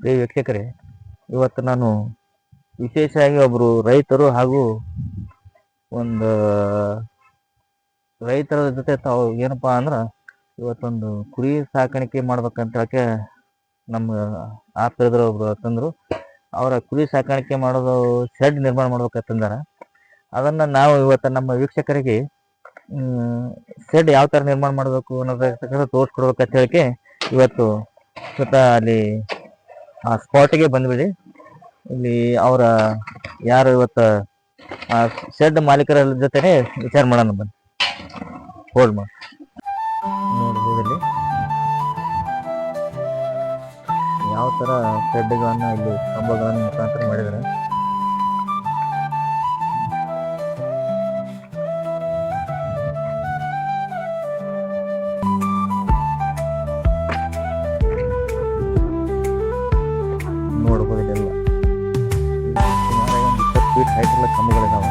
ಪ್ರಿಯ ವೀಕ್ಷಕರೇ, ಇವತ್ತು ನಾನು ವಿಶೇಷವಾಗಿ ಒಬ್ಬರು ರೈತರು ಹಾಗೂ ಒಂದು ರೈತರ ಜೊತೆ ತಾವು ಏನಪ್ಪ ಅಂದ್ರೆ ಇವತ್ತೊಂದು ಕುರಿ ಸಾಕಾಣಿಕೆ ಮಾಡ್ಬೇಕಂತ ಹೇಳಕ್ಕೆ ನಮ್ಮ ಆಪ್ತರಿದ್ರು ಒಬ್ರು ತಂದರು. ಅವರ ಕುರಿ ಸಾಕಾಣಿಕೆ ಮಾಡೋದು ಶೆಡ್ ನಿರ್ಮಾಣ ಮಾಡ್ಬೇಕಂತಂದಾರ. ಅದನ್ನು ನಾವು ಇವತ್ತು ನಮ್ಮ ವೀಕ್ಷಕರಿಗೆ ಶೆಡ್ ಯಾವ ಥರ ನಿರ್ಮಾಣ ಮಾಡಬೇಕು ಅನ್ನೋದಕ್ಕಂಥ ತೋರಿಸ್ಕೊಡ್ಬೇಕಂತ ಹೇಳಕ್ಕೆ ಇವತ್ತು ಸ್ವತಃ ಅಲ್ಲಿ ಆ ಸ್ಪಾಟಿಗೆ ಬಂದ್ಬಿಡಿ. ಇಲ್ಲಿ ಅವರ ಯಾರು ಇವತ್ತು, ಆ ಶೆಡ್ ಮಾಲೀಕರ ಜೊತೆನೆ ವಿಚಾರ ಮಾಡೋಣ ಬನ್ನಿ. ಹೋಲ್ಡ್ ಮಾಡಿ. ನೋಡ್ಬೋದು ಇಲ್ಲಿ ಯಾವ ಥರ ಶೆಡ್ಗಳನ್ನು ಇಲ್ಲಿ ಕಂಬಗಳನ್ನು ಮುಖಾಂತರ ಮಾಡಿದ್ದಾರೆ. ಫೀಟ್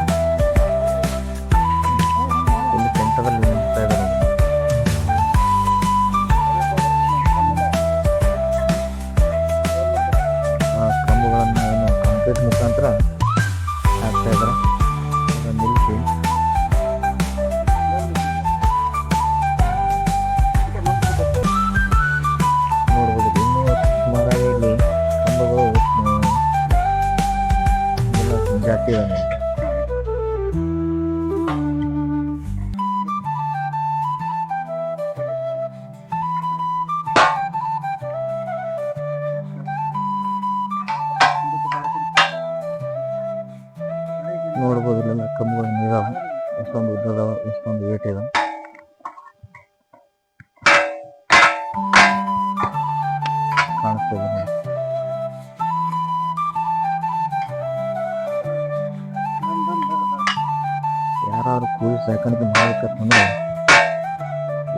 ಸಾಕಾಣಿಕೆ ಮಾಡ್ಬೇಕಂತಂದ್ರೆ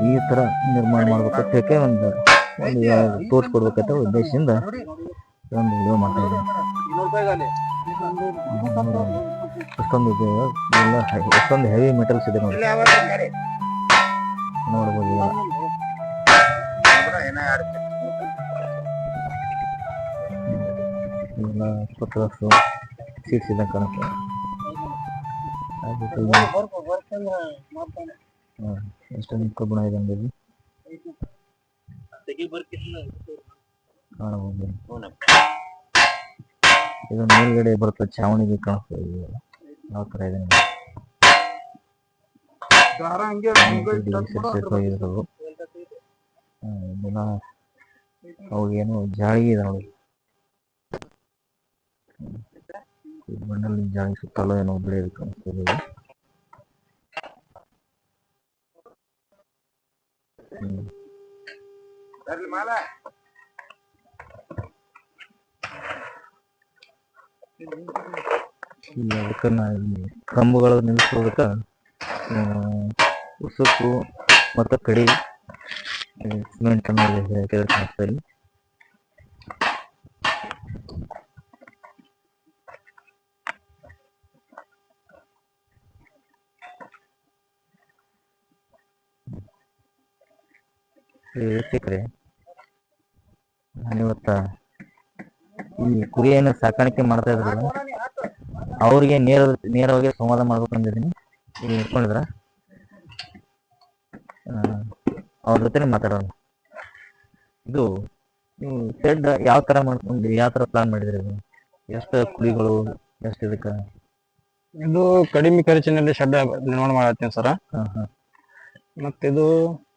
ಈ ತರ ನಿರ್ಮಾಣ ಮಾಡ್ಬೇಕಂತ ಹೇಳಿ ಒಂದು ಒಂದು ತೋರಿಸ್ಕೊಡ್ಬೇಕಂತ ಉದ್ದೇಶದಿಂದ ಒಂದು ವಿಡಿಯೋ ಮಾಡ್ತಾ ಇದ್ದೀನಿ. ಎಷ್ಟೊಂದು ಇದೆ? ಎಲ್ಲ ಎಷ್ಟೊಂದು ಹೆವಿ ಮೆಟಲ್ಸ್ ಇದೆ ನೋಡಿ. ನೋಡ್ಬೋದು ಸೀಟ್ಸ್ ಇದೆ ಕಣಕ್ಕೆ ಆ ಹ್ಮ್, ಎಷ್ಟೊಂದು ಕಬ್ಬಣ ಇದೆ ಅಂಗಡಿ ಕಾಣಬಹುದು ಇದು ಮೇಲ್ಗಡೆ ಬರುತ್ತೆ ಚಾವಣಿಗೆ ಕಾಣಿಸ್ತಾ ಇದೆ. ಇವೆಲ್ಲ. ಯಾವ ತರ ಇದೆ. ಇದು ಇದೆಲ್ಲ ಅವು ಏನು ಜಾಳಿ ಇದೆ ನೋಡಿ. ಮಣ್ಣಲ್ಲಿ ಜಾಳಿ ಸುತ್ತಲೂ ಏನೋ ಬೆಳೆಯೋದು ಕಾಣಿಸ್ತಾ ಇದೆ ಹ್ಮ್. ಇಲ್ಲಿ ನಾ ಇಲ್ಲಿ ಕಂಬಗಳು ನಿಲ್ಲಿಸೋದಕ್ಕೆ ಉಸುಕು ಮತ್ತು ಕಡಿ ಸಿಮೆಂಟ್ ಇಲ್ಲಿ ಹಾಕಿದ್ರೆ ಕಾಣಿಸ್ತಾ ವೀಕ್ಷಕರೇ ನಾನಿವತ್ತ ಈ ಕುರಿಯನ್ನು ಸಾಕಾಣಿಕೆ ಮಾಡ್ತಾ ಇದ್ರಲ್ಲ ಅವ್ರಿಗೆ ನೇರ ನೇರವಾಗಿ ಸಂವಾದ ಮಾಡ್ಬೇಕು ಅಂದಿದ್ದೀನಿ. ಇಲ್ಲಿ ನಿಂತ್ಕೊಂಡಿದ್ರ? ಅವ್ರ ಜೊತೆ ಮಾತಾಡೋಣ. ಇದು ನೀವು ಶೆಡ್ ಯಾವ ತರ ಮಾಡ್ಕೊಂಡು ಯಾವ ತರ ಪ್ಲಾನ್ ಮಾಡಿದ್ರಿ ಇದು? ಎಷ್ಟು ಕುರಿಗಳು ಎಷ್ಟು ಇದಕ್ಕ? ಇದು ಕಡಿಮೆ ಖರ್ಚಿನಲ್ಲಿ ಶೆಡ್ ನಿರ್ಮಾಣ ಮಾಡತ್ತೀನಿ ಸರ. ಮತ್ತಿದು ಹಾ.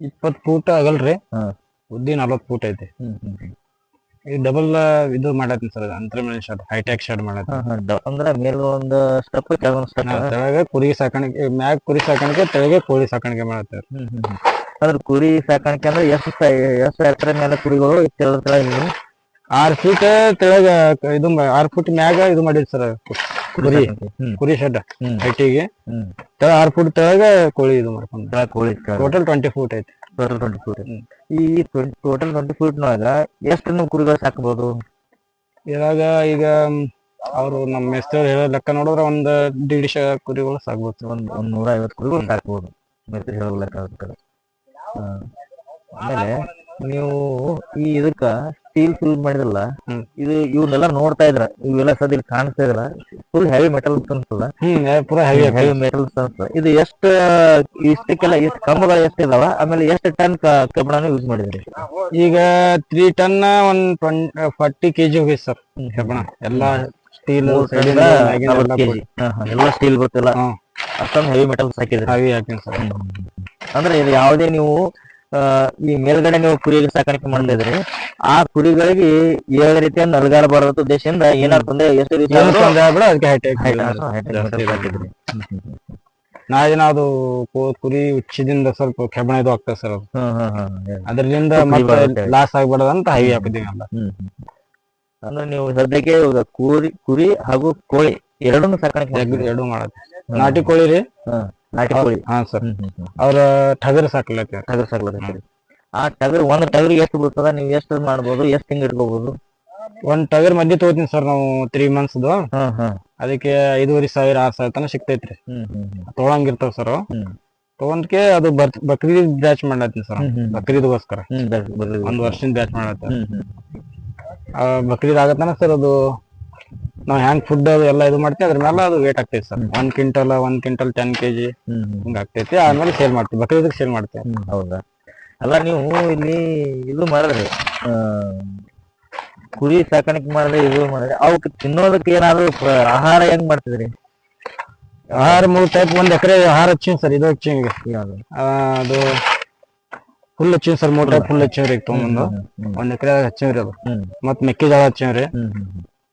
ಇಪ್ಪತ್ ಫೂಟ್ ಆಗಲ್ರಿ. ಉದ್ದಿ ನಲ್ವತ್ ಫೂಟ್ ಐತಿ. ಇದು ಡಬಲ್ ಇದು ಮಾಡತ್ತೀನಿ ಸರ್ ಅಂತರ್ಮೇಲೆ ಶಾರ್ಟ್ ಹೈಟೆಕ್ ಶೆಡ್ ಮಾಡತ್ತೀನಿ. ಅಂದ್ರ ಮೇಲೆ ಒಂದು ಸ್ಟೆಪ್ ಕೆಳಗೆ ಕುರಿ ಸಾಕಾಣಿಕೆ ಮ್ಯಾಗ್ ಕುರಿ ಸಾಕಾಣಿಕೆ ತೆಳಗೆ ಕೋಳಿ ಸಾಕಾಣಿಕೆ ಮಾಡತ್ತಾರೆ ಅದ್ರ ಕುರಿ ಸಾಕಾಣಿಕೆ ಅಂದ್ರೆ ಎಷ್ಟು ಎಷ್ಟು ಎತ್ತರ ಮೇಲೆ ಕುರಿಗಳು ಆರ್ ಫೀಟ್ ತೆಳಗ ಇದು ಆರ್ ಫೂಟ್ ಮ್ಯಾಗ ಇದು ಮಾಡಿರಿ ಸರ್ ಕುರಿ ಕುರಿ. ಶೆಡ್ ಹೈಟಿಗೆ. ಆರ್ ಫೂಟ್ ತೆಳಗ ಕೋಳಿ ಇದು ಮಾಡ್ಕೊಂಡು ಕೋಳಿ ಟೋಟಲ್ ಟ್ವೆಂಟಿ ಫೂಟ್ ಐತಿ. ಟೋಟಲ್ ಟ್ವೆಂಟಿ ಹ್ಮ್. ಈ ಟೋಟಲ್ ಟ್ವೆಂಟಿ ಫೀಟ್ ನಾಗ ಎಷ್ಟು ನೀವು ಕುರಿಗಳು ಸಾಕಬಹುದು ಇವಾಗ ಈಗ ಅವರು ನಮ್ಮ ಮೇಸ್ತರ ಹೇಳೋ ಲೆಕ್ಕ ನೋಡಿದ್ರೆ ಒಂದು ದೀಡ್ಶ ಕುರಿಗಳು ಸಾಕ್ಬೋದು. ಒಂದು ಒಂದು ನೂರ ಐವತ್ತು ಕುರಿಗಳು ಹೇಳೋ ಲೆಕ್ಕ ಆಮೇಲೆ ನೀವು ಈ ಇದಕ್ಕ ಸ್ಟೀಲ್ ಯೂಸ್ ಮಾಡಿದ್ರಲ್ಲ ಇದು ಇವನ್ನೆಲ್ಲ ನೋಡ್ತಾ ಇದ್ರ. ಇವೆಲ್ಲ ಸದ್ ಇಲ್ಲಿ ಕಾಣಿಸ್ತಾ ಇದ್ರ ಫುಲ್ ಹೆವಿ ಮೆಟಲ್ ಅನ್ಸಲ್ಲ ಪೂರಾ ಹೆವಿ ಹೆವಿ ಮೆಟಲ್ ಅನ್ಸಲ್ಲ ಇದು ಎಷ್ಟ ಇಷ್ಟಕ್ಕೆಲ್ಲ ಎಷ್ಟು ಕಂಬಗಳು ಎಷ್ಟು ಇದಾವ? ಆಮೇಲೆ ಎಷ್ಟು ಟನ್ ಕಬ್ಬಣ ಯೂಸ್ ಮಾಡಿದ್ರಿ? ಈಗ ತ್ರೀ ಟನ್ ಒಂದ್ ಟ್ವೆಂಟ್ ಫಾರ್ಟಿ ಕೆಜಿ ಹೋಗಿ ಸರ್. ಕಬ್ಬಣ. ಎಲ್ಲಾ ಸ್ಟೀಲ್ ಎಲ್ಲ ಸ್ಟೀಲ್ ಗೊತ್ತಿಲ್ಲ. ಹ್ಮ್. ಅಷ್ಟೊಂದು ಹೆವಿ ಮೆಟಲ್ಸ್ ಹಾಕಿದ್ರಿ. ಹೆವಿ ಹಾಕಿನಿ ಸರ್. ಅಂದ್ರೆ ಇದು ಯಾವುದೇ ನೀವು ಈ ಮೇಲ್ಗಡೆ ನೀವು ಕುರಿ ಸಾಕಾಣಿಕೆ ಮಾಡಿದ್ರೆ ಆ ಕುರಿಗಳಿಗೆ ಏಳು ರೀತಿಯ ನಲ್ಗಾಲ ಬರೋದು ಉದ್ದೇಶದಿಂದ ಏನಾಗ್ತಂದ್ರೆ ತೊಂದ್ರೆ ಎಷ್ಟು ನಾಳಿನ ಅದು ಕುರಿ ಉಚ್ಚದಿಂದ ಸ್ವಲ್ಪ ಕೆಬ್ಬಣ ಇದು ಆಗ್ತದೆ ಸರ್. ಅದರಿಂದ ಲಾಸ್ ಆಗ್ಬಾರ್ದು ಅಂತ ಹೈ ಹಾಕಿದೀವಿ. ಅಂದ್ರೆ ನೀವು ಸದ್ಯಕ್ಕೆ ಕುರಿ ಕುರಿ ಹಾಗೂ ಕೋಳಿ ಎರಡನ್ನೂ ಸಾಕಾಣಿಕೆ. ಎರಡು ಮಾಡತ್ತೆ ನಾಟಿ ಕೋಳಿ ರೀ. ನಾಟಿ ಕೋಳಿ. ಹಾ ಸರ್. ಅವ್ರ ಟಗರ್ ಸಾಕ್ಲತ್ತೀವಿ ಟಗರ್ ಸಾಕ್ಲತ್ತೀರಿ. ಆ ಟಗರ್ ಒಂದ್ ಟಗರ್ ಎಷ್ಟು ಬೀಳ್ತದ? ನೀವು ಎಷ್ಟು ಮಾಡ್ಬೋದು? ಎಷ್ಟು ತಿಂಗ್ ಇಟ್ಕೋಬಹುದು ಒಂದ್ ಟಗರ್ ಮದ್ಯ ತಗೋತೀನಿ ಸರ್ ನಾವು ತ್ರೀ ಹ್ಮ್ ಹ್ಮ್ ಅದಕ್ಕೆ ಐದೂವರೆ ಸಾವಿರ ಆರ್ ಸಾವಿರ ತನಕ ಸಿಗ್ತೈತ್ರಿ. ಹ್ಮ್ ಹ್ಮ್ ಹ್ಮ್. ತೊಗೊಳಂಗಿರ್ತಾವ ಸರ್ ಹ್ಮ್. ತಗೊಂಡ್ಕೆ ಅದು ಬರ್ ಬಕ್ರೀದ್ ಬ್ಯಾಚ್ ಮಾಡ್ಲತ್ತೀನಿ ಸರ್ ಹ್ಮ್, ಹ್ಮ್. ಬಕ್ರೀದ್ಗೋಸ್ಕರ. ಹ್ಮ್. ಒಂದ್ ವರ್ಷದಿಂದ ಬ್ಯಾಚ್ ಮಾಡ್ಲತ್ತ ಹ್ಮ್ ಹ್ಮ್. ಆ ಬಕ್ರೀದ್ ಆಗತ್ತಾನ ಸರ್ ಅದು ನಾವ್ ಹ್ಯಾಂಗ್ ಫುಡ್ ಅದು ಎಲ್ಲ ಇದು ಮಾಡ್ತೀವಿ ಅದ್ರ ಮೇಲೆ ಅದು ವೇಟ್ ಆಗ್ತೈತಿ ಸರ್. ಒಂದ್ ಕ್ವಿಂಟಲ್ ಒಂದ್ ಕ್ವಿಂಟಲ್ ಟೆನ್ ಕೆಜಿ ಹಿಂಗ ಆಗ್ತೈತಿ. ಆಮೇಲೆ ಸೇಲ್ ಮಾಡ್ತೀವಿ. ಬಕ್ರೀದ್ ಸೇಲ್ ಮಾಡ್ತೀವಿ. ಹೌದಾ? ಅಲ್ಲ ನೀವು ಇಲ್ಲಿ ಇದು ಮಾಡಿದ್ರಿ ಕುರಿ ಸಾಕಾಣಿಕೆ ಮಾಡಿದ್ರೆ ಇದು ಮಾಡಿದ್ರೆ ಅವಕ್ಕೆ ತಿನ್ನೋದಕ್ಕೆ ಏನಾದ್ರು ಆಹಾರ ಹೆಂಗ್ ಮಾಡ್ತಿದ್ರಿ? ಆಹಾರ ಮೂರ್ ಟೈಪ್ ಒಂದ್ ಎಕರೆ ಆಹಾರ ಹಚ್ಚಿನ್ ಸರ್ ಇದು ಆ, ಅದು ಫುಲ್ ಹಚ್ಚಿನಿ ಸರ್ ಮೂರ್ ಟೈಪ್ ಫುಲ್ ಹಚ್ಚಿವ್ರಿ ಈಗ ತಗೊಂಬಂದು. ಒಂದ್ ಎಕರೆ ಹಚ್ಚಿವ್ರಿ ಅದು. ಮತ್ ಮತ್ತ್ ಮೆಕ್ಕೆಜೋಳ ಹಚ್ಚಿವ್ರಿ.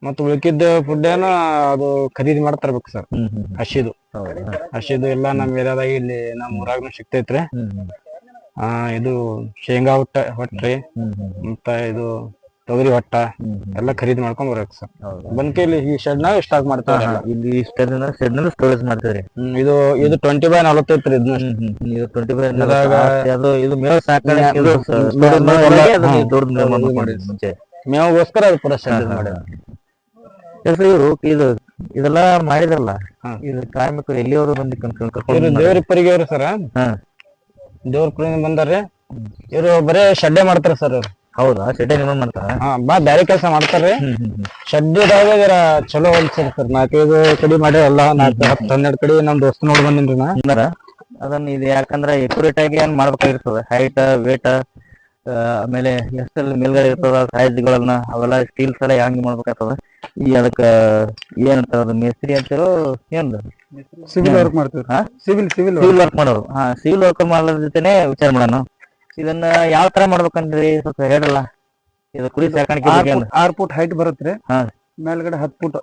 ಮತ್ತ್ ಉಳ್ಕಿದ್ದ ಫುಡ್ ಏನ ಅದು ಖರೀದಿ ಮಾಡ್ತರ್ಬೇಕು ಸರ್ ಹ್ಮ್, ಹ್ಮ್, ಹ್ಮ್. ಹಸಿದು? ಹಸಿದು ಎಲ್ಲಾ ನಮ್ ಏರಿಯಾದಾಗ ಇಲ್ಲಿ ನಮ್ ಊರಾಗನು ಸಿಗ್ತೈತ್ರಿ. ಆ ಇದು ಶೇಂಗಾ ಹೊಟ್ಟ ಹೊಟ್ಟ್ರಿ ಮತ್ತ ಇದು ತೊಗರಿ ಹೊಟ್ಟ. ಎಲ್ಲ ಖರೀದಿ ಮಾಡ್ಕೊಂಡ್ ಬರ್ಬೇಕು ಸರ್? ಬಂದ್ಕೆ ಇಲ್ಲಿ ಈ ಶೆಡ್ ನಾಗ ಸ್ಟಾಕ್ ಮಾಡ್ತಾರೆ ಇಲ್ಲಿ ಶೆಡ್ನಲ್ಲಿ ಸ್ಟೋರೇಜ್ ಮಾಡ್ತಾರೆ ಇದು ಇದು ಟ್ವೆಂಟಿ ಬೈ ನಲವತ್ತೈತ್ರಿ ಇದನ್ನ. ಇದು 25 ಬೈ ಅದು ಇದು ಮೇವು ಸಾಕಣೆ ಮೇವು ಅದು ಮೇವಗೋಸ್ಕರ ಪೂರ ಶೆಡ್ ಹೆಸರು ಇವರು ಇದು ಇದೆಲ್ಲ ಮಾಡಿದ್ರಲ್ಲ. ಇದು ಕಾರ್ಮಿಕರು ಎಲ್ಲಿಯವರು ಬಂದು ಕರ್ಕೊಂಡು ಇವ್ರು ಕರ್ಕೊಂಡು ದೇವ್ರಿಪ್ಪರಿಗೆ ಅವ್ರು ಸರ್? ಹಾ. ದೇವ್ರಪುರಿಂದ ಬಂದಾರ್ರಿ ಇವ್ರು ಬರೇ ಶೆಡ್ಡೆ ಮಾಡ್ತಾರ ಸರ್ ಇವ್ರು. ಹೌದಾ? ಶೆಡ್ ನಿರ್ಮಾಣ ಮಾಡ್ತಾರ? ಹಾ ಬಾ ಬ್ಯಾರೆ ಕೆಲಸ ಮಾಡ್ತಾರ್ರಿ ಹ್ಮ್ ಹ್ಮ್ ಹ್ಮ್. ಶೆಡ್ಡಿದಾಗ ಚಲೋ ಅನ್ಸರ್ ಸರ್ ನಾಲ್ಕೈದು ಕಡೆ ಮಾಡಿ ಅಲ್ಲ ನಾಲ್ಕು ಹತ್ತು ಹನ್ನೆರಡು ಕಡೆ ನಮ್ ದೋಸ್ತ ನೋಡಿ ಬಂದಿನ್ರಿ ನಾ. ಅಂದ್ರ ಅದನ್ನ ಇದು ಯಾಕಂದ್ರೆ ಎಕ್ಯುರೇಟ್ ಆಗಿ ಏನ್ ಮಾಡ್ಬೇಕಾಗಿರ್ತದೆ? ಹೈಟ್ ವೇಟ್ ಆಮೇಲೆ ಎಷ್ಟೆಲ್ಲ ಮೇಲ್ಗಡೆ ಇರ್ತದ ಸೈಜ್ಗಳನ್ನ ಅವೆಲ್ಲ ಸ್ಟೀಲ್ಸ್ ಎಲ್ಲ ಹೆಂಗ್ ಮಾಡ್ಬೇಕಾಗ್ತದ? ಈ ಅದಕ್ಕ ಏನ್ ಅದು ಮೇಸ್ತ್ರಿ ಅಂತಾರೋ ಏನ್ ಸಿವಿಲ್ ವರ್ಕ್ ಮಾಡ್ತೀವಿ ಹಾ? ಸಿವಿಲ್ ಸಿವಿಲ್ ಸಿವಿಲ್ ವರ್ಕ್ ಮಾಡೋರು. ಹಾ ಸಿವಿಲ್ ವರ್ಕ್ ಮಾಡೋದ್ರ ಜೊತೆನೆ ವಿಚಾರ ಮಾಡೋಣ ಇದನ್ನ ಯಾವ ತರ ಮಾಡ್ಬೇಕಂದ್ರಿ ಸ್ವಲ್ಪ ಹೇಳಲ್ಲ ಇದು ಕುರಿ ಸಾಕಾಣಿಕೆ ಬಗ್ಗೆ. ಆರ್ ಫುಟ್ ಹೈಟ್ ಬರುತ್ತೆ ಹಾ. ಮೇಲ್ಗಡೆ ಹತ್ತು ಫುಟ್.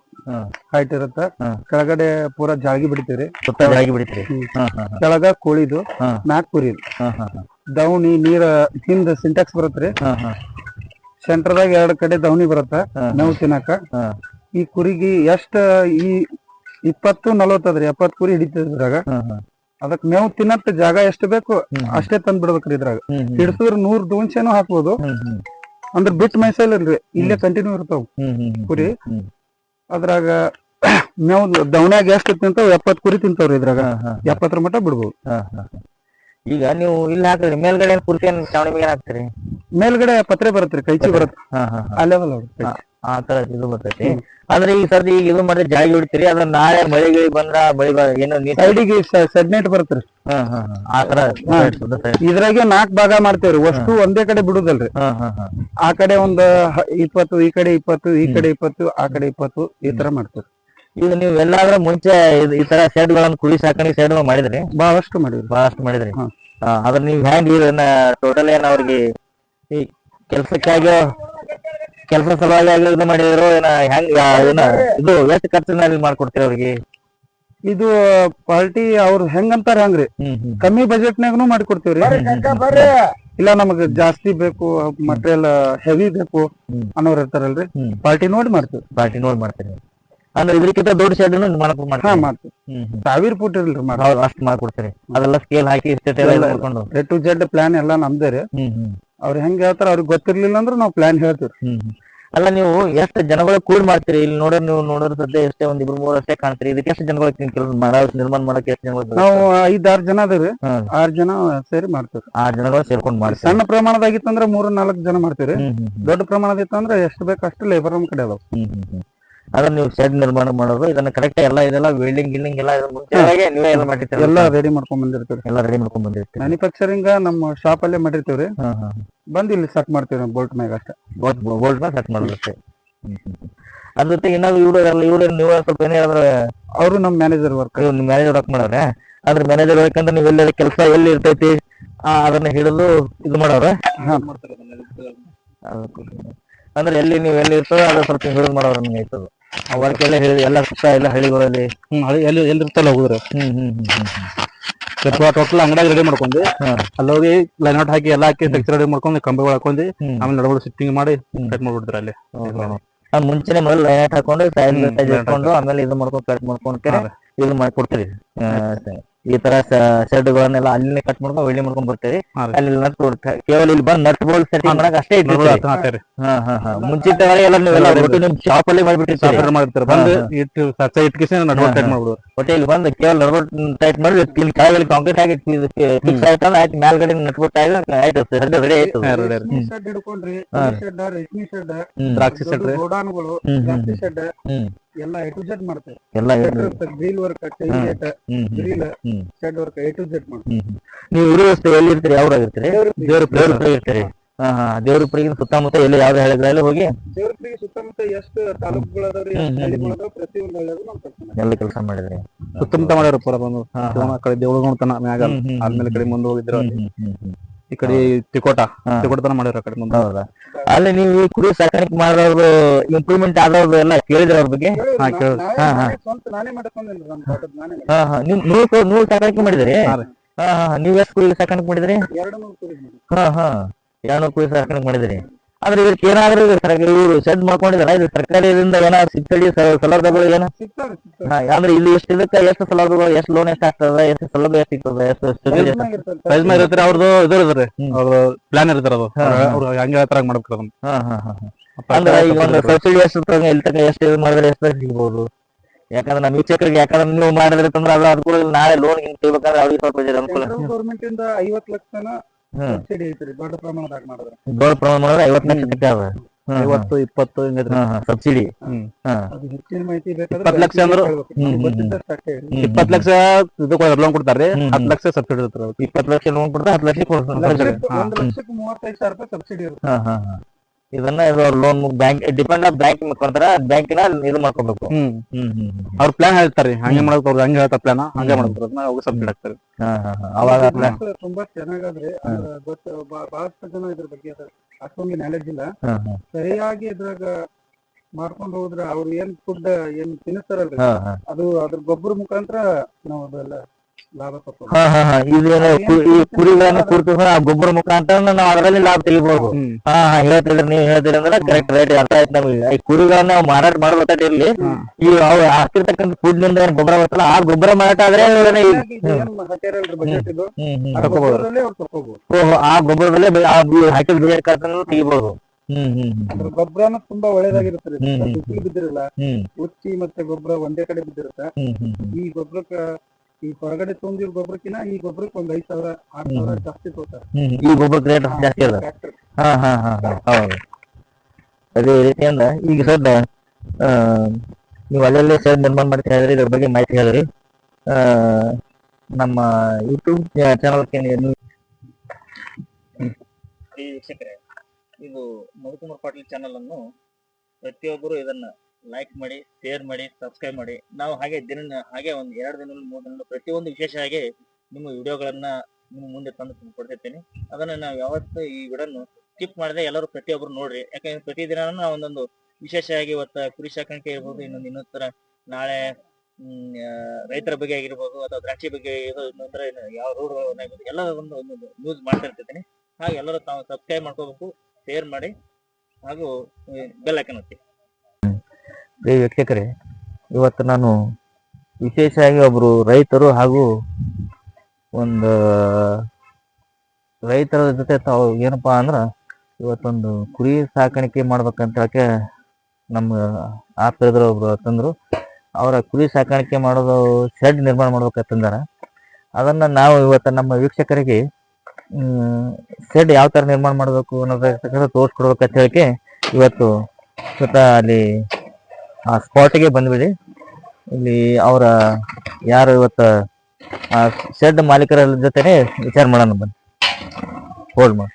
ಹೈಟ್ ಇರುತ್ತೆ. ಹಾ. ಕೆಳಗಡೆ ಪೂರಾ ಜಾಳ್ಗಿ ಬಿಡ್ತೀರಿ. ಸುತ್ತ ಜಾಗಿ ಬಿಡ್ತೀರಿ. ಹಾ ಹಾ ಕೆಳಗ ಕೋಳಿದು ಹಾ. ಮ್ಯಾಕ್ ಕುರಿ. ಹಾ ಹಾ ಹಾ. ದವಣಿ ನೀರ ಹಿಂದ ಸಿಂಟ್ಯಾಕ್ಸ್ ಬರುತ್ತೆ ಹಾ ಹಾ. ಸೆಂಟರ್ದಾಗ ಎರಡು ಕಡೆ ದವಣಿ ಬರುತ್ತ ನಾವು ಮೇವು ತಿನ್ನಾಕ ಈ ಕುರಿಗೆ ಎಷ್ಟ ಈ ಇಪ್ಪತ್ತು ನಲವತ್ತದ್ರಿ ಎಪ್ಪತ್ ಕುರಿ ಹಿಡಿತದ್ರಾಗ ಇದ್ರಾಗ. ಅದಕ್ ಮೇವು ತಿನ್ನತ್ತ ಜಾಗ ಎಷ್ಟು ಬೇಕು ಅಷ್ಟೇ ತಂದ್ ಬಿಡ್ಬೇಕ್ರಿ ಇದ್ರಾಗ. ಹಿಡಿಸಿದ್ರ ನೂರ್ ದೂಂಚೇನು ಹಾಕ್ಬೋದು. ಅಂದ್ರ ಬಿಟ್ ಮೈಸೈಲ್ ಇಲ್ರಿ ಇಲ್ಲೇ ಕಂಟಿನ್ಯೂ ಇರ್ತಾವ ಕುರಿ? ಅದ್ರಾಗ ಮೇವು ದವಣ್ಯಾಗ ಎಷ್ಟು ತಿಂತಾವ ಎಪ್ಪತ್ ಕುರಿ ತಿಂತಾವ್ರಿ ಇದ್ರಾಗ. ಎಪ್ಪತ್ತರ ಮಟ್ಟ ಬಿಡ್ಬೋದು. ಈಗ ನೀವು ಇಲ್ಲಿ ಹಾಕ್ರಿ ಮೇಲ್ಗಡೆ ಪೂರ್ತಿ ಏನ್ ಚಾವಣಿ ಮೇಲೆ ಹಾಕ್ತೀರಿ? ಮೇಲ್ಗಡೆ ಪತ್ರೆ ಬರುತ್ತೆ ಕೈಚಿ ಬರುತ್ತೆ. ಹಾ ಆ ಲೆವೆಲ್ ಆ ತರ ಇದು ಬರ್ತೈತಿ. ಆದ್ರೆ ಈ ಸರ್ದಿ ಈಗ ಇದು ಮಾಡಿದ್ರೆ ಜಾಗಿ ಹೊಡಿತೀರಿ ಅದ್ರ ನಾಳೆ ಮಳೆ ಗಿಳಿ ಬಂದ್ರ ಮಳಿ ಬ- ಏನೋ ಸೈಡಿಗೆ ಸೆಡ್ನೆಟ್ ಬರುತ್ತೆ ಹಾ ಆ ತರ ಇದ್ರಾಗೆ ನಾಲ್ಕ್ ಭಾಗ ಮಾಡ್ತೇವ್ರಿ ವಸ್ತು ಒಂದೇ ಕಡೆ ಬಿಡುದಲ್ರಿ. ಆ ಕಡೆ ಒಂದ್ ಇಪ್ಪತ್ತು ಈ ಕಡೆ ಇಪ್ಪತ್ತು ಈ ಕಡೆ ಇಪ್ಪತ್ತು ಆ ಕಡೆ ಇಪ್ಪತ್ತು ಈ ತರ ಮಾಡ್ತೇವ್ರಿ. ಈಗ ನೀವು ಎಲ್ಲಾದ್ರೂ ಮುಂಚೆ ಇದ್- ಈ ತರ ಶೆಡ್ ಗಳನ್ನ ಕುರಿ ಸಾಕಾಣಿಕೆ ಶೆಡ್ ಮಾಡಿದ್ರಿ? ಬಹಳಷ್ಟು ಮಾಡಿದ್ರಿ ಬಹಳಷ್ಟು ಮಾಡಿದ್ರಿ? ಹಾ. ಹಾ, ಅದ್ರ ನೀವು ಹ್ಯಾಂಗ್ ಇದನ್ನ ಟೋಟಲ್ ಏನ್ ಅವ್ರಿಗೆ ಈ ಕೆಲ್ಸಕ್ಕಾಗಿ ಕೆಲಸ ಸಲುವಾಗಿ ಆಗಿ ಇದು ಮಾಡಿದ್ರು ಏನ ಹೆಂಗ್ ಇದು ಎಷ್ಟು ಖರ್ಚಿನಲ್ಲಿ ಮಾಡ್ಕೊಡ್ತೀರಿ ಅವ್ರಿಗೆ? ಇದು ಪಾರ್ಟಿ ಅವ್ರು ಹೆಂಗಂತಾರ ಹಂಗ್ರಿ. ಹ್ಮ್ ಹ್ಮ್. ಕಮ್ಮಿ ಬಜೆಟ್ ನಾಗನು ಮಾಡ್ಕೊಡ್ತೀವ್ರಿ ಇಲ್ಲ ನಮಗ್ ಜಾಸ್ತಿ ಬೇಕು ಮಟೀರಿಯಲ್ ಹೆವಿ ಬೇಕು ಹ್ಮ್. ಅನ್ನೋರ್ ಇರ್ತಾರಲ್ರಿ. ಹ್ಮ್. ಪಾರ್ಟಿ ನೋಡಿ ಮಾಡ್ತೀವಿ. ಪಾರ್ಟಿ ನೋಡಿ ಮಾಡ್ತೀರಿ. ಅಂದ್ರೆ ಇದಕ್ಕಿಂತ ದೊಡ್ಡ ಶೆಡ್ ಮಾಡಕ್ ಹಾ ಮಾಡ್ತೇವೆ. ಸಾವಿರ ಫುಟ್ ಇಲ್ರಿ ಮಾಡ ಅಷ್ಟು ಮಾಡ್ಕೊಡ್ತೀರಿ ಅದೆಲ್ಲ ಸ್ಕೇಲ್ ಹಾಕಿ ಎ ಟು ಜೆಡ್ ಪ್ಲಾನ್ ಎಲ್ಲ ನಮ್ದೇ ರೀ. ಅವ್ರ ಹೆಂಗ್ ಹೇಳ್ತಾರ ಅವ್ರಿಗೆ ಗೊತ್ತಿರ್ಲಿಲ್ಲ ಅಂದ್ರೆ ನಾವು ಪ್ಲಾನ್ ಹೇಳ್ತೀವಿ. ಅಲ್ಲ ನೀವು ಎಷ್ಟು ಜನಗಳ ಕೂಡಿ ಮಾಡ್ತೀರಿ? ಇಲ್ಲಿ ನೋಡ್ರಿ ನೀವು ನೋಡೋದ್ರ ಸದ್ಯ ಎಷ್ಟೇ ಒಂದ್ ಇಬ್ರು ಮೂರು ಅಷ್ಟೇ ಕಾಣ್ತೀರಿ. ಇದಕ್ಕೆ ಎಷ್ಟು ಜನಗಳ ಕೆಲಸ ಮಾಡೋ ನಿರ್ಮಾಣ ಮಾಡಕ್ಕೆ ಎಷ್ಟು ಜನಗಳು ನಾವು ಐದ್ ಆರ್ ಜನ ಅದೇವ್ರಿ ಹ್ಮ್. ಆರ್ ಜನ ಸೇರಿ ಮಾಡ್ತೀವಿ. ಆ ಜನಗಳು ಸೇರ್ಕೊಂಡ್ ಮಾಡ್ತೀವಿ ಸಣ್ಣ ಪ್ರಮಾಣದಾಗಿತ್ತಂದ್ರ ಮೂರ್ ನಾಲ್ಕು ಜನ ಮಾಡ್ತೀರಿ. ದೊಡ್ಡ ಪ್ರಮಾಣದ ಇತ್ತಂದ್ರ ಎಷ್ಟು ಬೇಕು ಅಷ್ಟು ಲೇಬರ್ ನಮ್ ಕಡೆ ಅದಾವ. ಅದ್ರ ನೀವು ಶೆಡ್ ನಿರ್ಮಾಣ ಮಾಡೋದು ಇದನ್ನ ಕರೆಕ್ಟ್ ಎಲ್ಲ ಇದೆಲ್ಲ ವೆಲ್ಡಿಂಗ್ ಗಿಲ್ಡಿಂಗ್ ಎಲ್ಲ ಮುಂಚೆಯಾಗೆ ನೀವೇ ಎಲ್ಲ ಮಾಡಿರ್ತೀರಿ ಎಲ್ಲ ರೆಡಿ ಮಾಡ್ಕೊಂಡ್ ಬಂದಿರ್ತೀವಿ. ಎಲ್ಲ ರೆಡಿ ಮಾಡ್ಕೊಂಡ್ ಬಂದಿರ್ತೀರಿ. ಮ್ಯಾನುಫ್ಯಾಕ್ಚರಿಂಗ್ ನಮ್ಮ ಶಾಪ್ ಅಲ್ಲೇ ಮಾಡಿರ್ತೀವಿ ಹಾ ಬಂದ್ ಇಲ್ಲಿ ಸೆಟ್ ಮಾಡ್ತೇವ್ರಿ ಬೋಲ್ಟ್ ಮ್ಯಾಗ ಅಷ್ಟೇ. ಬೋಲ್ಟ್ ಬೋಲ್ಟ್ ಮೇಲೆ ಸೆಟ್ ಮಾಡೋದಷ್ಟೇ ಹ್ಮ್. ಅದ್ರ ಜೊತೆ ಏನಾದ್ರು ಇವ್ರು ಇವ್ರು ನೀವು ಸ್ವಲ್ಪ ಏನಾದ್ರು ಅವರು ನಮ್ ಮ್ಯಾನೇಜರ್ ವರ್ಕ್ ನಿಮ್ಮ ಮ್ಯಾನೇಜರ್ ವರ್ಕ್ ಮಾಡವ್ರೆ? ಅಂದ್ರೆ ಮ್ಯಾನೇಜರ್ ವರ್ಕ್ ಅಂದ್ರೆ ನೀವು ಎಲ್ಲ ಕೆಲಸ ಎಲ್ಲಿ ಇರ್ತೈತಿ ಆ ಅದನ್ನ ಹಿಡಿದು ಇದು ಮಾಡವ್ರ? ಹಾ. ಅಂದ್ರೆ ಎಲ್ಲಿ ನೀವು ಎಲ್ಲಿ ಇರ್ತದೋ ಅದ್ರ ಸ್ವಲ್ಪ ಹಿಡಿದು ಮಾಡೋರು ನಿಮ್ಗೆ ಆಯ್ತದ. ವರ್ಕ್ ಎಲ್ಲ ಹೇಳಿ ಎಲ್ಲ ಸುತ್ತ ಎಲ್ಲ ಹಳ್ಳಿಗಳಲ್ಲಿ. ಹ್ಮ್ ಎಲ್ಲಿ ಎಲ್ಲಿ ಇರ್ತಲ್ಲ ಹೋಗುದ್ರ? ಹ್ಮ್ ಹ್ಮ್ ಹ್ಮ್ ಹ್ಮ್ ಟೋಟಲ್ ಅಂಗಡಿಯಾಗ ರೆಡಿ ಮಾಡ್ಕೊಂಡು. ಅಲ್ಲಿ ಹೋಗಿ ಲೈನ್ ಔಟ್ ಹಾಕಿ ಎಲ್ಲ ಹಾಕಿ ಸ್ಟ್ರಕ್ಚರ್ ರೆಡಿ ಮಾಡ್ಕೊಂಡು ಕಂಬೆಗಳು ಹಾಕೊಂಡು ಆಮೇಲೆ ನಡಬಡಿ ಸಿಟ್ಟಿಂಗ್ ಮಾಡಿ. ಕಟ್ ಮಾಡ್ಬಿಡ್ತಾರೆ ಅಲ್ಲಿ. ಮುಂಚೆನೆ ಮೊದಲು ಲೈನ್ ಹಾಕೊಂಡು ಹ್ಮ್, ಸೈಡ್ ಇಟ್ಕೊಂಡು ಆಮೇಲೆ ಇದು ಮಾಡ್ಕೊಂಡು ಕಟ್ ಮಾಡ್ಕೊಂಡು. ಇದು ಮಾಡಿ ಕೊಡ್ತೀರಿ ಈ ತರ ಶರ್ಟ್ಗಳನ್ನೆಲ್ಲ ಅಲ್ಲಿನೇ ಕಟ್ ಮಾಡ್ಕೊಂಡು ಒಳ್ಳೆ ಮಾಡ್ಕೊಂಡ್ ಬರ್ತೇವೆ. ಅಲ್ಲಿ ನಟ್ ಕೇವಲ ಇಲ್ಲಿ ಬಂದ್ ನಟ್ ಬೋಲ್ ಸೆಟ್ಟಿಂಗ್ ಮಾಡಕ್ ಅಷ್ಟೇ ಇಟ್ಟಿರ್ತೀರಿ. ಹಾಕ್ತಾರೆ ಹಾ ಹಾ ಹಾ ಮುಂಚಿತವಾಗಿ ಎಲ್ಲ ನೀವೆಲ್ಲ ನಿಮ್ ಶಾಪ್ ಅಲ್ಲಿ ಮಾಡ್ಬಿಟ್ಟಿರ್ತೀರಿ. ಮಾಡಿರ್ತಾರೆ ಬಂದು ಇಟ್ಟು ಸಚ್ಚ ಇಟ್ಕಿಸಿ ನಟ್ ಹಾ, ಟೈಟ್. ಮಾಡ್ಬಿಡೋರು ಒಟ್ಟು ಇಲ್ಲಿ ಬಂದು ಕೇವಲ ನಟ್ಬೋಲ್ಟ್ ಟೈಟ್ ಮಾಡಿ ಇಲ್ಲಿ ಕೆಳಗಡೆ ಕಾಂಕ್ರೀಟ್ ಆಗಿ ಫಿಕ್ಸ್ ಆಯ್ತು ಅಂದ್ರೆ ಆಯ್ತು. ಮೇಲ್ಗಡೆ ನಟ್ಬೋಲ್ಟ್ ಆಗಿ ಆಯ್ತು ಸರ್ ರೆಡಿ ಆಯ್ತು. ಸೆಡ್. ಶೆಡ್. ಶೆಡ್ ಶೆಡ್ ದ್ರಾಕ್ಷಿ ಸೆಟ್ರಿ ಗೋಡಾನ್ಗಳು ಹ್ಮ್, ಶೆಡ್ ಹ್ಮ್. ಎಲ್ಲ ಎ ಟು ಜೆಡ್ ಮಾಡ್ತೇವೆ ಎಲ್ಲ grill work tile. Gate grill shed work A to Z ಮಾಡ್ತಾರೆ. ನೀವು ಎಲ್ಲಿ ಇರ್ತೀರಿ ಯಾವ ಇರ್ತೀರಿ ದೇವ್ರ ದೇವ್ರ ಇರ್ತೀರಿ ಹಾ ಹಾ. ದೇವ್ರ ಸುತ್ತಮುತ್ತ ಎಲ್ಲಿ ಯಾವ್ದು ಹೇಳಿದ್ರಲ್ಲಿ ಹೋಗಿ? ದೇವ್ರಿಗೆ ಸುತ್ತಮುತ್ತ ಎಷ್ಟು ತಾಲೂಕುಗಳು ಅದಾವ್ರಿ ಹ್ಮ್, ಹಳ್ಳಿಗಳು ಅದಾವ ಪ್ರತಿಯೊಂದು ಹಳ್ಳಿಯಾಗೂ ನಾವು ಕೆಲಸ ಎಲ್ಲ ಕೆಲಸ ಮಾಡಿದ್ರಿ? ಸುತ್ತಮುತ್ತ ಮಾಡ್ಯಾರ ಪರ ಬಂದು. ಕಡೆ ದೇವಳ ತನ ಮ್ಯಾಗ ಆದ್ಮೇಲೆ ಕಡೆ ಮುಂದೆ ಹೋಗಿದ್ರು ಈ ಕಡೆ ತಿಕೋಟ ತಿಕೋಟತನ ಮಾಡಿದ್ರ ತನ ಮಾಡ್ಯಾರ ಆ ಕಡೆ ಮುಂದೆ. ಹೌದಾ? ಅಲ್ಲಿ ನೀವು ಈ ಕುರಿ ಸಾಕಾಣಿಕೆ ಮಾಡೋದು ಇಂಪ್ರೂವ್ಮೆಂಟ್ ಆದವ್ರದ್ದು ಎಲ್ಲ ಕೇಳಿದ್ರ ಅವ್ರ ಬಗ್ಗೆ? ಹಾ, ಹಾ, ಹಾ. ನಾವೇ ಸ್ವಂತ ನಾನೇ ಮಾಡ್ಕೊಂಡೇನ್ರಿ ನಮ್ಮ ತೋಟದ್ ನಾನೇ. ಹಾ ಹಾ. ನೀವು ನೂರು ನೂರು ಸಾಕಾಣಿಕೆ ಮಾಡಿದ್ರಿ? ಹಾ ರೀ. ಹಾ ಹಾ. ನೀವ್ ಎಷ್ಟು ಕುರಿ ಸಾಕಾಣಿಕೆ ಮಾಡಿದ್ರಿ? ಎರಡು ನೂರು ಕುರಿ ಹಾ ಹಾ. ಎರಡ್ನೂರು ಕುರಿ ಸಾಕಾಣಿಕೆ ಮಾಡಿದ್ರಿ? ಆದ್ರೆ ಇದಕ್ಕೆ ಏನಾದ್ರೂ ಇವರು ಸೆಡ್ ಮಾಡ್ಕೊಂಡಿದಾರ ಇದು ಸರ್ಕಾರದಿಂದ ಏನಾದ್ರು ಸಿಗ್ತಡಿ ಸೌಲಭ್ಯಗಳು ಏನ? ಅಂದ್ರೆ ಇಲ್ಲಿ ಎಷ್ಟು ಇದಕ್ಕೆ ಎಷ್ಟು ಸೌಲಭ್ಯಗಳು ಎಷ್ಟು ಲೋನ್ ಎಷ್ಟು ಆಗ್ತದ ಎಷ್ಟು ಸೌಲಭ್ಯ ಎಷ್ಟು ಸಿಗ್ತದ ಎಷ್ಟು. ಪ್ರೈಸ್ ಮೇಲೆ ಇರ್ತಾರೆ ಅವ್ರದ್ದು ಇದು ಇರ್ತಾರೆ ಅವ್ರದ್ದು ಪ್ಲಾನ್ ಇರ್ತಾರೆ ಅದು. ಅವ್ರು ಹಂಗೆ ಹೇಳ್ತಾರ ಮಾಡ್ಬೇಕು ಅದನ್ನ. ಹಾ ಹಾ ಹಾ ಹಾ. ಅಂದ್ರೆ ಈಗ ಒಂದು ಸಬ್ಸಿಡಿ ಎಷ್ಟು ಇಲ್ಲಿ ತನಕ ಎಷ್ಟು ಇದು ಮಾಡಿದ್ರೆ ಎಷ್ಟು ಸಿಗ್ಬೋದು? ಯಾಕಂದ್ರೆ ನಮ್ಮ ವೀಕ್ಷಕರಿಗೆ ಯಾಕಂದ್ರೆ ನೀವು ಮಾಡಿದ್ರೆ ತಂದ್ರೆ ಅದು ಅನುಕೂಲ ನಾಳೆ ಲೋನ್ ಹಿಂಗ್ ತೆಗಿಬೇಕಾದ್ರೆ ಅವ್ರಿಗೆ ಸ್ವಲ್ಪ ಅನುಕೂಲ. ಗೌರ್ಮೆಂಟ್ ಇಂದ ಐವತ್ತು ಲಕ್ಷ ತನ ಹ್ಮ್ ಸಬ್ಸಿಡಿ ಐತ್ರಿ ದೊಡ್ಡ ಪ್ರಮಾಣದಾಗ ಮಾಡಿದ್ರೆ. ದೊಡ್ಡ ಪ್ರಮಾಣ ಮಾಡಿದ್ರೆ ಐವತ್ತು ಲಕ್ಷ ತನಕ ಅದ. ಐವತ್ತು ಇಪ್ಪತ್ತು ಹಿಂಗೈತ್ರಿ. ಹಾ ಹಾ ಸಬ್ಸಿಡಿ. ಅದು ಹೆಚ್ಚಿನ ಮಾಹಿತಿ ಬೇಕಾದ್ರೆ ಇಪ್ಪತ್ತು ಲಕ್ಷ ಅಂದ್ರು-. ಇಪ್ಪತ್ತು ಲಕ್ಷ ಇದು ಲೋನ್ ಕೊಡ್ತಾರ್ರಿ ಹತ್ತು ಲಕ್ಷ ಸಬ್ಸಿಡಿ ಇರ್ತಾರೆ. ಇಪ್ಪತ್ತು ಲಕ್ಷ ಲೋನ್ ಕೊಡ್ತಾರೆ ಹತ್ತು ಲಕ್ಷ ಕೊಡ್ತಾರೆ. ಲಕ್ಷಕ್ಕೆ- ಹಾ. ಒಂದು ಲಕ್ಷಕ್ಕೆ ಮೂವತ್ತೈದು ಸಾವಿರ ರೂಪಾಯಿ ಸಬ್ಸಿಡಿ ಇರುತ್ತೆ. ಹಾ ಹಾ ಹಾ ಇದನ್ನ ಇದು loan bank depend of bank ಕೊಡ್ತಾರ ಬ್ಯಾಂಕಿನ ಇದು ಮಾಡ್ಕೋಬೇಕು. ಅವ್ರ ಪ್ಲಾನ್ ಹೇಳ್ತಾರೆ ಹಂಗೆ ಮಾಡ್ಕೋ ಅವ್ರು ಹಂಗೆ ಹೇಳ್ತಾರೆ ಪ್ಲಾನ್ ಹಂಗೆ ಮಾಡ್ತಾರೆ ಅದನ್ನ ಅವಾಗ ಸಬ್ಮಿಟ್ ಆಗ್ತಾರೆ. ಅವಾಗ ತುಂಬಾ ಚೆನ್ನಾಗಾದ್ರೆ ಬಹಳಷ್ಟು ಜನ ಇದ್ರ ಬಗ್ಗೆ ಅದ. ಅಷ್ಟೊಂದು ನಾಲೆಜ್ ಇಲ್ಲ. ಸರಿಯಾಗಿ ಇದ್ರಾಗ ಮಾಡ್ಕೊಂಡು ಹೋದ್ರೆ ಅವ್ರು ಏನ್ ಫುಡ್ ಏನ್ ತಿನ್ನಿಸ್ತಾರಲ್ರಿ ಅದು ಅದ್ರ ಗೊಬ್ಬರ ಮುಖಾಂತರ ನಾವು ಅದೆಲ್ಲ ಹಾ ಹಾ ಹಾ. ಇದೇನು ಕು- ಈ ಕುರಿಗಳನ್ನ ಕುರಿತು ಆ ಗೊಬ್ಬರ ಮುಖಾಂತರ ನಾವು ಅದರಲ್ಲಿ ಲಾಭ ತೆಗಿಬಹುದು ಹಾ ಹಾ. ಹೇಳ್ತಿದ್ರಿ ನೀವು ಹೇಳ್ತೀರಿ ಅಂದ್ರೆ ಕರೆಕ್ಟ್ ರೈಟ್ ಅರ್ಥ ಆಯ್ತು ನಮಗೆ. ಈ ಕುರಿಗಳನ್ನ ನಾವು ಮಾರಾಟ ಮಾಡ್ಬೇಕಾದ್ರೆ ಇಲ್ಲಿ ಈ ಅವು ಹಾಕ್ತಿರ್ತಕ್ಕಂಥ ಫುಡ್ನಿಂದ ಏನ್ ಗೊಬ್ಬರ ಬರ್ತಲ್ಲ ಆ ಗೊಬ್ಬರ ಮಾರಾಟ ಆದ್ರೆ ಅವ್ರು ಓಹೋ, ಆ ಗೊಬ್ಬರದಲ್ಲೇ ಹಾಕಿದ ಬೀಜ ಕಾತನ್ನು ತೆಗಿಬಹುದು ಹ್ಮ್ ಅದ್ರ ಗೊಬ್ಬರನ ತುಂಬಾ ಒಳ್ಳೇದಾಗಿರುತ್ತೆ ಬಿದ್ದಿರಲ್ಲ ಉಚ್ಚಿ ಮತ್ತೆ ಗೊಬ್ಬರ ಒಂದೇ ಕಡೆ ಬಿದ್ದಿರುತ್ತೆ. ಈ ಗೊಬ್ಬರಕ್ಕ ಈ ಹೊರಗಡೆ ತುಂಬಿರೋ ಗೊಬ್ಬರಕ್ಕಿಂತ ಈ ಗೊಬ್ಬರಕ್ಕೆ ಒಂದ್ ಐದ್ ಸಾವಿರ ಆರ್ ಸಾವಿರ ಜಾಸ್ತಿ ತಗೋತಾರೆ. ಹ್ಮ್ ಈ ಗೊಬ್ಬರಕ್ಕೆ ರೇಟ್ ಜಾಸ್ತಿ ಅದ Tractor. ಹಾ ಹಾ ಹಾ ಹಾ. ಹೌದು. ಅದೇ ರೀತಿಯಿಂದ ಈಗ ಸದ್ದ ಆ, ನೀವು ಅಲ್ಲಲ್ಲೇ ಸರ್ ನಿರ್ಮಾಣ ಮಾಡ್ತಾ ಇದ್ರಿ ಇದ್ರ ಬಗ್ಗೆ ಮಾಹಿತಿ ಹೇಳಿದ್ರಿ. ಆ, ನಮ್ಮ ಯೂಟ್ಯೂಬ್ ಚಾನಲ್ ನೀವು ಈ ವೀಕ್ಷಕರೇ ಇದು ಮಧುಕುಮಾರ್ ಪಾಟೀಲ್ ಚಾನಲ್ ಅನ್ನು ಪ್ರತಿಯೊಬ್ಬರು ಇದನ್ನ ಲೈಕ್ ಮಾಡಿ ಶೇರ್ ಮಾಡಿ ಸಬ್ಸ್ಕ್ರೈಬ್ ಮಾಡಿ. ನಾವು ಹಾಗೆ ದಿನ, ಹಾಗೆ ಒಂದು ಎರಡು ದಿನ ಮೂರು ದಿನ ಪ್ರತಿಯೊಂದು ವಿಶೇಷ ಆಗಿ ನಿಮ್ಮ ವಿಡಿಯೋಗಳನ್ನ ನಿಮ್ಮ ಮುಂದೆ ತಂದು ಕೊಡ್ತಿರ್ತೀನಿ. ಅದನ್ನ ನಾವು ಯಾವತ್ತೂ ಈ ವಿಡನ್ನು ಸ್ಕಿಪ್ ಮಾಡದೆ ಎಲ್ಲರೂ ಪ್ರತಿಯೊಬ್ಬರು ನೋಡ್ರಿ. ಯಾಕಂದ್ರೆ ಪ್ರತಿದಿನ ನಾವು ಒಂದೊಂದು ವಿಶೇಷವಾಗಿ ಇವತ್ತು ಕುರಿ ಸಾಕಾಣಿಕೆ ಇರ್ಬೋದು, ಇನ್ನೊಂದು ಇನ್ನೊಂದರ ನಾಳೆ ರೈತರ ಬಗ್ಗೆ ಆಗಿರ್ಬೋದು ಅಥವಾ ದ್ರಾಕ್ಷಿ ಬಗ್ಗೆ ಇನ್ನೊಂದರ ಯಾವ ರೋಡ್ ಎಲ್ಲ ಒಂದು ಒಂದೊಂದು ನ್ಯೂಸ್ ಮಾಡ್ತಾ ಹಾಗೆ ಎಲ್ಲರೂ ತಾವು ಸಬ್ಸ್ಕ್ರೈಬ್ ಮಾಡ್ಕೋಬೇಕು ಶೇರ್ ಮಾಡಿ, ಹಾಗೂ ಬೆಲ್ ಒತ್ತಿ. ಪ್ರಿಯ ವೀಕ್ಷಕರೇ ಇವತ್ತು ನಾನು ವಿಶೇಷವಾಗಿ ಒಬ್ಬರು ರೈತರು ಹಾಗೂ ಒಂದು ರೈತರ ಜೊತೆ ತಾವು ಏನಪ್ಪ ಅಂದ್ರೆ ಇವತ್ತೊಂದು ಕುರಿ ಸಾಕಾಣಿಕೆ ಮಾಡ್ಬೇಕಂತ ಹೇಳಕ್ಕೆ ನಮ್ಮ ಆಪ್ತರಿದ್ರು ಒಬ್ರು ತಂದರು. ಅವರ ಕುರಿ ಸಾಕಾಣಿಕೆ ಮಾಡೋದು ಶೆಡ್ ನಿರ್ಮಾಣ ಮಾಡ್ಬೇಕಂತಂದಾರ. ಅದನ್ನು ನಾವು ಇವತ್ತು ನಮ್ಮ ವೀಕ್ಷಕರಿಗೆ ಶೆಡ್ ಯಾವ ಥರ ನಿರ್ಮಾಣ ಮಾಡಬೇಕು ಅನ್ನೋದಕ್ಕಂತ ತೋರಿಸ್ಕೊಡ್ಬೇಕಂತ ಹೇಳಕ್ಕೆ ಇವತ್ತು ಸ್ವತಃ ಅಲ್ಲಿ ಆ ಸ್ಪಾಟಿಗೆ ಬಂದ್ಬಿಡಿ. ಇಲ್ಲಿ ಅವರ ಯಾರು ಇವತ್ತು ಶೆಡ್ ಮಾಲೀಕರ ಜೊತೆನೆ ವಿಚಾರ ಮಾಡೋಣ ಬನ್ನಿ. ಹೋಲ್ಡ್ ಮಾಡಿ.